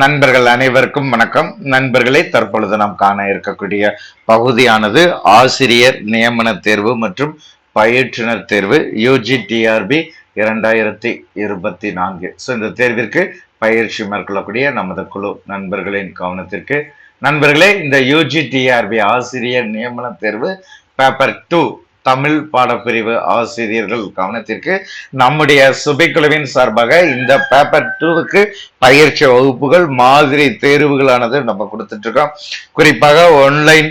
நண்பர்கள் அனைவருக்கும் வணக்கம். நண்பர்களே தற்பொழுது நாம் காண இருக்கக்கூடிய பகுதியானது ஆசிரியர் நியமன தேர்வு மற்றும் பயிற்றுனர் தேர்வு யூஜிடிஆர்பி இரண்டாயிரத்தி இருபத்தி நான்கு. ஸோ இந்த தேர்விற்கு பயிற்சி மேற்கொள்ளக்கூடிய நமது குழு நண்பர்களின் கவனத்திற்கு. நண்பர்களே இந்த யூஜிடிஆர்பி ஆசிரியர் நியமன தேர்வு பேப்பர் டூ தமிழ் பாடப்பிரிவு ஆசிரியர்கள் கவனத்திற்கு நம்முடைய சுபைக்குழுவின் சார்பாக இந்த பேப்பர் டூவுக்கு பயிற்சி வகுப்புகள் மாதிரி தேர்வுகளானது நம்ம கொடுத்துட்டு இருக்கோம். குறிப்பாக ஆன்லைன்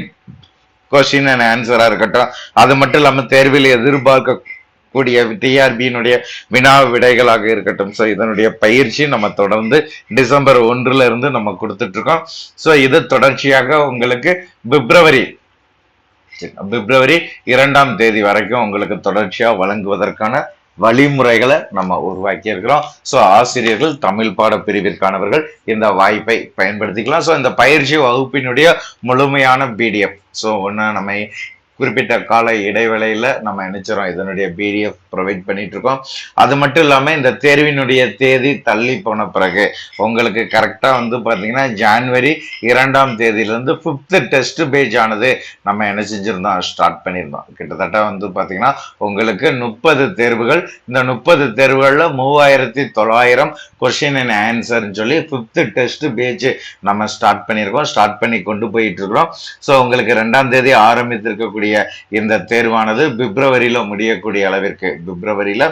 கொஸ்டின் அண்ட் ஆன்சரா இருக்கட்டும். அது மட்டும் இல்லாம தேர்வில் எதிர்பார்க்க கூடிய டிஆர்பியினுடைய வினா விடைகளாக இருக்கட்டும். ஸோ இதனுடைய பயிற்சி நம்ம தொடர்ந்து டிசம்பர் ஒன்றுல இருந்து நம்ம கொடுத்துட்டு இருக்கோம். ஸோ இது தொடர்ச்சியாக உங்களுக்கு பிப்ரவரி பிப்ரவரி இரண்டாம் தேதி வரைக்கும் உங்களுக்கு தொடர்ச்சியா வழங்குவதற்கான வழிமுறைகளை நம்ம உருவாக்கி இருக்கிறோம். ஸோ ஆசிரியர்கள் தமிழ் பாட பிரிவிற்கானவர்கள் இந்த வாய்ப்பை பயன்படுத்திக்கலாம். ஸோ இந்த பயிற்சி வகுப்பினுடைய முழுமையான பிடிஎஃப் ஸோ ஒன்று நம்ம குறிப்பிட்ட கால இடைவேளையில நம்ம நினைச்சிரோம் இதனுடைய பிடிஎஃப் ப்ரொவைட் பண்ணிட்டு இருக்கோம் அது மட்டும் இல்லாம இந்த தேர்வினுடைய தேதி தள்ளி போன பிறகு உங்களுக்கு கரெக்டா வந்து பாத்தீங்கன்னா ஜான்வரி இரண்டாம் தேதியிலிருந்து ஃபிஃப்த் டெஸ்ட் பேஜ் ஆனது நம்ம என்ன செஞ்சிருந்தோம்? ஸ்டார்ட் பண்ணியிருந்தோம். கிட்டத்தட்ட வந்து பாத்தீங்கன்னா உங்களுக்கு முப்பது தேர்வுகள். இந்த முப்பது தேர்வுகளில் மூவாயிரத்தி தொள்ளாயிரம் கொஸ்டின் அண்ட் ஆன்சர்னு சொல்லி ஃபிஃப்த் டெஸ்ட் பேஜ் நம்ம ஸ்டார்ட் பண்ணியிருக்கோம். ஸ்டார்ட் பண்ணி கொண்டு போயிட்டு இருக்கிறோம் ஸோ உங்களுக்கு ரெண்டாம் தேதி ஆரம்பித்திருக்கக்கூடிய இந்த தேர்வானது பிப்ரவரியில முடியக்கூடிய அளவிற்கு பிப்ரவரியில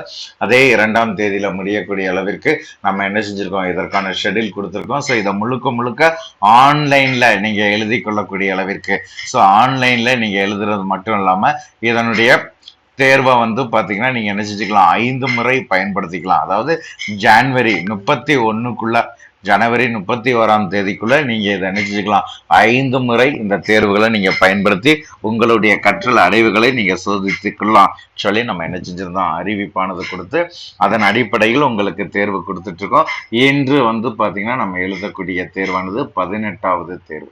அதே இரண்டாம் தேதியில முடியக்கூடிய அளவிற்கு நம்ம என்ன செஞ்சிருக்கோம்? இதற்கான ஷெட்யூல் கொடுத்துருக்கோம். ஸோ இதை முழுக்க முழுக்க ஆன்லைன்ல நீங்க எழுதி கொள்ளக்கூடிய அளவிற்கு. ஸோ ஆன்லைன்ல நீங்க எழுதுறது மட்டும் இல்லாம இதனுடைய தேர்வை வந்து பார்த்தீங்கன்னா நீங்கள் என்ன செஞ்சுக்கலாம்? ஐந்து முறை பயன்படுத்திக்கலாம். அதாவது ஜான்வரி முப்பத்தி ஒன்றுக்குள்ளே ஜனவரி முப்பத்தி ஓராம் தேதிக்குள்ள நீங்கள் இதை நினைச்சிக்கலாம் ஐந்து முறை இந்த தேர்வுகளை நீங்கள் பயன்படுத்தி உங்களுடைய கற்றல் அடைவுகளை நீங்கள் சோதித்துக்கலாம் சொல்லி நம்ம என்ன செஞ்சுருந்தோம்? அறிவிப்பானது கொடுத்து அதன் அடிப்படையில் உங்களுக்கு தேர்வு கொடுத்துட்ருக்கோம். இன்று வந்து பார்த்திங்கன்னா நம்ம எழுதக்கூடிய தேர்வானது பதினெட்டாவது தேர்வு.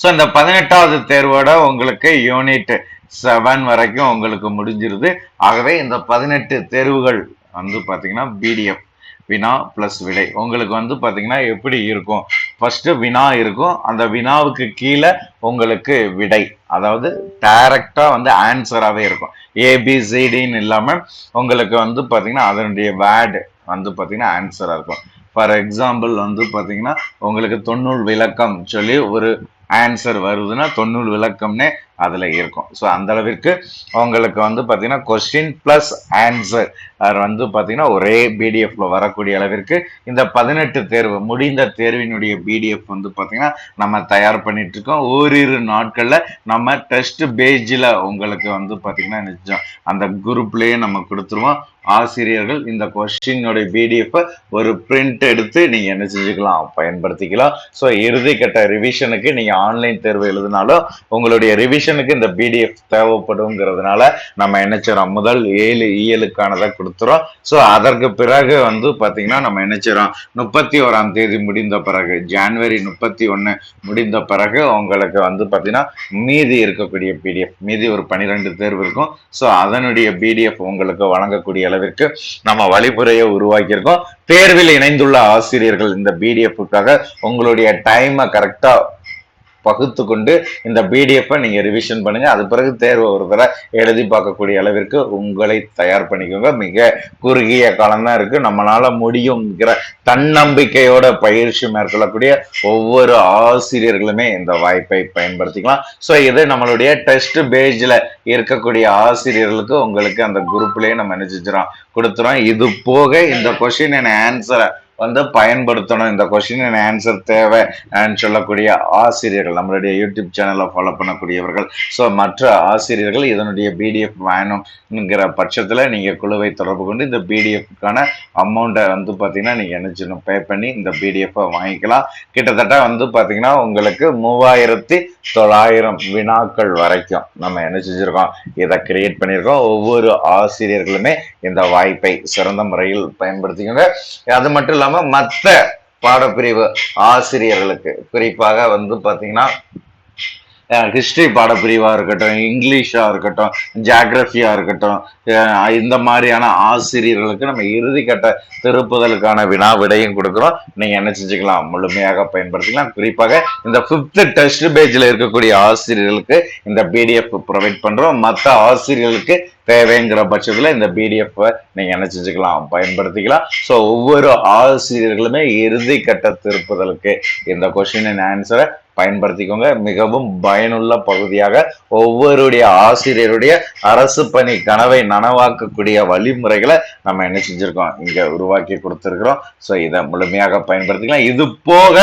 ஸோ இந்த பதினெட்டாவது தேர்வோட உங்களுக்கு யூனிட் செவன் வரைக்கும் உங்களுக்கு முடிஞ்சிருது. ஆகவே இந்த பதினெட்டு தேர்வுகள் வந்து பார்த்தீங்கன்னா பிடிஎஃப் வினா ப்ளஸ் விடை. உங்களுக்கு வந்து பார்த்தீங்கன்னா எப்படி இருக்கும்? ஃபர்ஸ்ட் வினா இருக்கும். அந்த வினாவுக்கு கீழே உங்களுக்கு விடை. அதாவது டைரக்டா வந்து ஆன்சராகவே இருக்கும். ஏபிசிடின்னு இல்லாமல் உங்களுக்கு வந்து பார்த்தீங்கன்னா அதனுடைய வேர்டு வந்து பார்த்தீங்கன்னா ஆன்சராக இருக்கும். ஃபார் எக்ஸாம்பிள் வந்து பார்த்தீங்கன்னா உங்களுக்கு தொண்ணூறு விளக்கம் சொல்லி ஒரு ஆன்சர் வருதுன்னா தொண்ணூறு விளக்கம்னே அதில் இருக்கும். ஸோ அந்தளவிற்கு உங்களுக்கு வந்து பார்த்தீங்கன்னா கொஸ்டின் ப்ளஸ் ஆன்சர் வந்து பார்த்திங்கன்னா ஒரே பிடிஎஃப்ல வரக்கூடிய அளவிற்கு இந்த பதினெட்டு தேர்வு முடிந்த தேர்வினுடைய பிடிஎஃப் வந்து பார்த்தீங்கன்னா நம்ம தயார் பண்ணிகிட்ருக்கோம் ஓரிரு நாட்களில் நம்ம டெஸ்ட் பேஜில் உங்களுக்கு வந்து பார்த்திங்கன்னா நிச்சயம் அந்த குரூப்லேயே நம்ம கொடுத்துருவோம். ஆசிரியர்கள் இந்த கொஸ்டினுடைய பிடிஎஃப் ஒரு பிரிண்ட் எடுத்து நீங்க என்ன செஞ்சுக்கலாம் பயன்படுத்திக்கலாம். ஸோ இறுதிக்கட்ட ரிவிஷனுக்கு நீங்க ஆன்லைன் தேர்வு எழுதினாலும் உங்களுடைய ரிவிஷனுக்கு இந்த பிடிஎஃப் தேவைப்படுங்கிறதுனால நம்ம என்ன செய்றோம் முதல் ஏழு இயலுக்கானதை கொடுத்துறோம். ஸோ அதற்கு பிறகு வந்து பாத்தீங்கன்னா நம்ம என்ன செய்யறோம்? முப்பத்தி ஓராம் தேதி முடிந்த பிறகு ஜான்வரி முப்பத்தி ஒன்று முடிந்த பிறகு உங்களுக்கு வந்து பாத்தீங்கன்னா மீதி இருக்கக்கூடிய பிடிஎஃப் மீதி ஒரு பன்னிரெண்டு தேர்வு இருக்கும். ஸோ அதனுடைய பிடிஎஃப் உங்களுக்கு வழங்கக்கூடிய அளவிற்கு நம்ம வழிமுறையை உருவாக்கியிருக்கோம். தேர்வில் இணைந்துள்ள ஆசிரியர்கள் இந்த பிடிஎஃப்புக்காக உங்களுடைய டைமை கரெக்டா பகுத்து கொண்டு இந்த பிடிஎஃப்பை நீங்கள் ரிவிஷன் பண்ணுங்கள் அது பிறகு தேர்வு ஒரு தடவை எழுதி பார்க்கக்கூடிய அளவிற்கு உங்களை தயார் பண்ணிக்கோங்க. மிக குறுகிய காலம் தான் நம்மளால் முடியுங்கிற தன்னம்பிக்கையோட பயிற்சி மேற்கொள்ளக்கூடிய ஒவ்வொரு ஆசிரியர்களுமே இந்த வாய்ப்பை பயன்படுத்திக்கலாம். ஸோ இது நம்மளுடைய டெஸ்ட் பேஜில் இருக்கக்கூடிய ஆசிரியர்களுக்கு உங்களுக்கு அந்த குரூப்லேயே நம்ம என்ன கொடுத்துறோம். இது போக இந்த கொஸ்டின் என்ன ஆன்சரை வந்து பயன்படுத்தணும். இந்த கொஸ்டின் ஆன்சர் தேவை சொல்லக்கூடிய ஆசிரியர்கள் நம்மளுடைய யூடியூப் சேனலை ஃபாலோ பண்ணக்கூடியவர்கள். ஸோ மற்ற ஆசிரியர்கள் இதனுடைய பிடிஎஃப் வேணும்ங்கிற பட்சத்தில் நீங்கள் குழுவை தொடர்பு கொண்டு இந்த பிடிஎஃப்க்கான அமௌண்ட்டை வந்து பார்த்தீங்கன்னா நீங்கள் என்ன செய்யணும்? பே பண்ணி இந்த பிடிஎஃப்பை வாங்கிக்கலாம். கிட்டத்தட்ட வந்து பார்த்தீங்கன்னா உங்களுக்கு மூவாயிரத்தி தொள்ளாயிரம் வினாக்கள் வரைக்கும் நம்ம என்ன செஞ்சுருக்கோம்? இதை கிரியேட் பண்ணியிருக்கோம் ஒவ்வொரு ஆசிரியர்களுமே இந்த வாய்ப்பை சிறந்த முறையில் பயன்படுத்திக்கோங்க. அது மட்டும் இல்லாம மற்ற பாடப்பிரிவு ஆசிரியர்களுக்கு குறிப்பாக வந்து பாத்தீங்கன்னா ஹிஸ்டரி பாடப்பிரிவாக இருக்கட்டும் இங்கிலீஷாக இருக்கட்டும் ஜியாகிரபியா இருக்கட்டும் இந்த மாதிரியான ஆசிரியர்களுக்கு நம்ம இறுதிக்கட்ட திருப்புதலுக்கான வினா விடையும் கொடுக்குறோம். நீங்கள் என்ன செஞ்சுக்கலாம்? முழுமையாக பயன்படுத்திக்கலாம். குறிப்பாக இந்த ஃபிஃப்த்து டெஸ்ட் பேஜில் இருக்கக்கூடிய ஆசிரியர்களுக்கு இந்த பிடிஎஃப் ப்ரொவைட் பண்ணுறோம் மற்ற ஆசிரியர்களுக்கு தேவைங்கிற பட்சத்தில் இந்த பிடிஎஃப்பை நீங்கள் என்ன செஞ்சுக்கலாம்? பயன்படுத்திக்கலாம். ஸோ ஒவ்வொரு ஆசிரியர்களுமே இறுதி கட்ட திருப்புதலுக்கு இந்த கொஷினின் ஆன்சரை பயன்படுத்திக்கோங்க. மிகவும் பயனுள்ள பகுதியாக ஒவ்வொருடைய ஆசிரியருடைய அரசு பணி கனவை நனவாக்கக்கூடிய வழிமுறைகளை நம்ம என்ன செஞ்சுருக்கோம்? இங்கே உருவாக்கி கொடுத்துருக்குறோம். ஸோ இதை முழுமையாக பயன்படுத்திக்கலாம். இது போக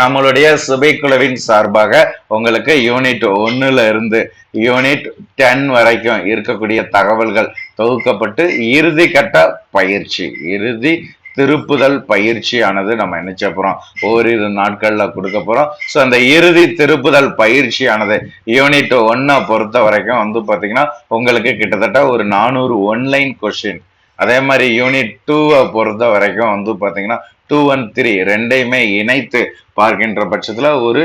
நம்மளுடைய சுபைக்குழுவின் சார்பாக உங்களுக்கு யூனிட் ஒன்னுல இருந்து யூனிட் டென் வரைக்கும் இருக்கக்கூடிய தகவல்கள் தொகுக்கப்பட்டு இறுதி கட்ட பயிற்சி இறுதி திருப்புதல் பயிற்சியானது நம்ம நினைச்ச போறோம்? ஓரிரு நாட்கள்ல கொடுக்க போறோம். ஸோ அந்த இறுதி திருப்புதல் பயிற்சியானது யூனிட் ஒன்னை பொறுத்த வரைக்கும் வந்து பாத்தீங்கன்னா உங்களுக்கு கிட்டத்தட்ட ஒரு நானூறு ஒன்லைன் கொஸ்டின் அதே மாதிரி யூனிட் டூவை பொறுத்த வரைக்கும் வந்து பாத்தீங்கன்னா டூ ஒன் த்ரீ ரெண்டையுமே இணைத்து பார்க்கின்ற பட்சத்துல ஒரு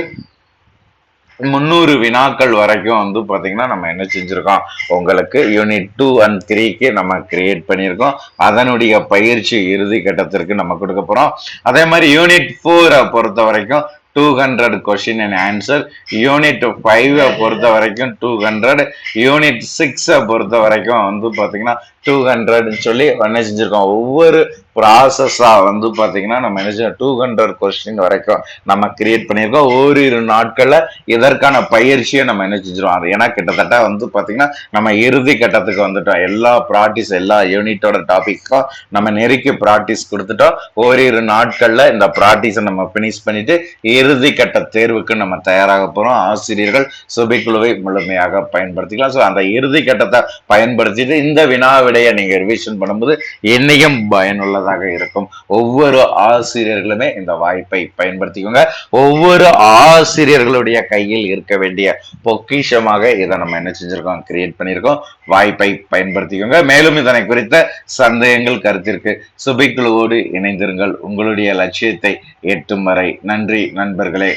முந்நூறு வினாக்கள் வரைக்கும் வந்து பாத்தீங்கன்னா நம்ம என்ன செஞ்சுருக்கோம்? உங்களுக்கு யூனிட் டூ அண்ட் த்ரீக்கு நம்ம கிரியேட் பண்ணியிருக்கோம். அதனுடைய பயிற்சி இறுதி கட்டத்திற்கு நம்ம கொடுக்க போறோம். அதே மாதிரி யூனிட் ஃபோரை பொறுத்த வரைக்கும் two hundred question and answer unit ஃபைவை பொறுத்த வரைக்கும் டூ ஹண்ட்ரட் யூனிட் சிக்ஸை பொறுத்த வரைக்கும் வந்து பார்த்தீங்கன்னா டூ ஹண்ட்ரட்னு சொல்லி என்ன செஞ்சுருக்கோம். ஒவ்வொரு ப்ராசஸாக வந்து பார்த்தீங்கன்னா நம்ம என்ன செஞ்சோம் டூ ஹண்ட்ரட் கொஸ்டின் வரைக்கும் நம்ம கிரியேட் பண்ணியிருக்கோம். ஓரிரு நாட்களில் இதற்கான பயிற்சியை நம்ம என்ன செஞ்சிருவோம்? அது ஏன்னா கிட்டத்தட்ட வந்து பார்த்தீங்கன்னா நம்ம இறுதி கட்டத்துக்கு வந்துட்டோம். எல்லா ப்ராக்டிஸ் எல்லா யூனிட்டோட டாபிக்கும் நம்ம நெருக்கி ப்ராக்டிஸ் கொடுத்துட்டோம். ஓரிரு நாட்களில் இந்த ப்ராக்டிஸை நம்ம ஃபினிஷ் பண்ணிட்டு இறுதி கட்ட தேர்வுக்கு நம்ம தயாராக போகிறோம் ஆசிரியர்கள் சுபிக்குழுவை முழுமையாக பயன்படுத்திக்கலாம். ஸோ அந்த இறுதி கட்டத்தை பயன்படுத்திட்டு இந்த வினா விடையை நீங்க ரிவிஷன் பண்ணும்போது என்னையும் பயனுள்ளதாக இருக்கும். ஒவ்வொரு ஆசிரியர்களுமே இந்த வாய்ப்பை பயன்படுத்திக்கோங்க. ஒவ்வொரு ஆசிரியர்களுடைய கையில் இருக்க வேண்டிய பொக்கிஷமாக இதை நம்ம என்ன செஞ்சிருக்கோம்? கிரியேட் பண்ணியிருக்கோம். வாய்ப்பை பயன்படுத்திக்கோங்க. மேலும் இதனை குறித்த சந்தேகங்கள் கருத்திற்கு சுபைக்குழுவோடு இணைந்திருங்கள். உங்களுடைய லட்சியத்தை எட்டும் வரை நன்றி நன்றி. நண்பர்களே